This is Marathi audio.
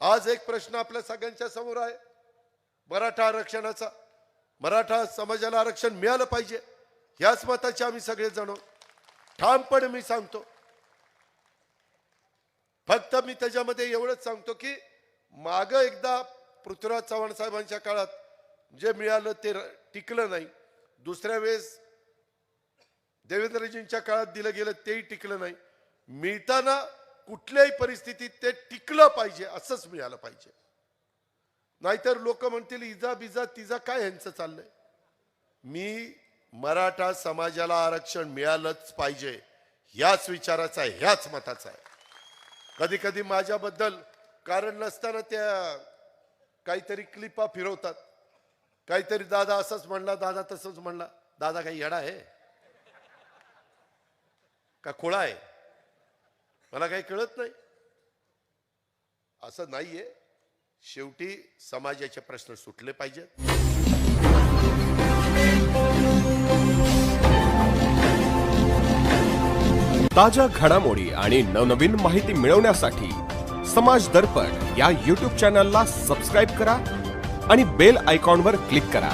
आज एक प्रश्न आपल्या सगळ्यांच्या समोर आहे. मराठा आरक्षणाचा. मराठा समाजाला आरक्षण मिळालं पाहिजे. याच मताचे आम्ही सगळे जण ठामपणे मी सांगतो. फक्त मी त्याच्यामध्ये एवढंच सांगतो की माग एकदा पृथ्वीराज चव्हाण साहेबांच्या काळात जे मिळालं ते टिकलं नाही. दुसऱ्या वेळेस देवेंद्रजींच्या काळात दिलं गेलं तेही टिकलं नाही. मिळताना कुठल्याही परिस्थितीत ते टिकलं पाहिजे असंच मिळालं पाहिजे. नाहीतर लोक म्हणतील इजा बिजा तिजा काय यांचं चाललंय? मी मराठा समाजाला आरक्षण मिळालंच पाहिजे ह्याच विचाराचा आहे ह्याच मताचा आहे. कधी कधी माझ्याबद्दल कारण नसताना त्या काहीतरी क्लिपा फिरवतात. काहीतरी दादा असंच म्हणला दादा तसंच म्हणला. दादा काही येडा आहे? का खोळा आहे? मला काही कळत नाही. असं नाहीये. शेवटी समाजाचे प्रश्न सुटले पाहिजेत. ताज्या घडामोडी आणि नवनवीन माहिती मिळवण्यासाठी समाज दर्पण या यूट्यूब चॅनलला सबस्क्राईब करा आणि बेल आयकॉनवर क्लिक करा.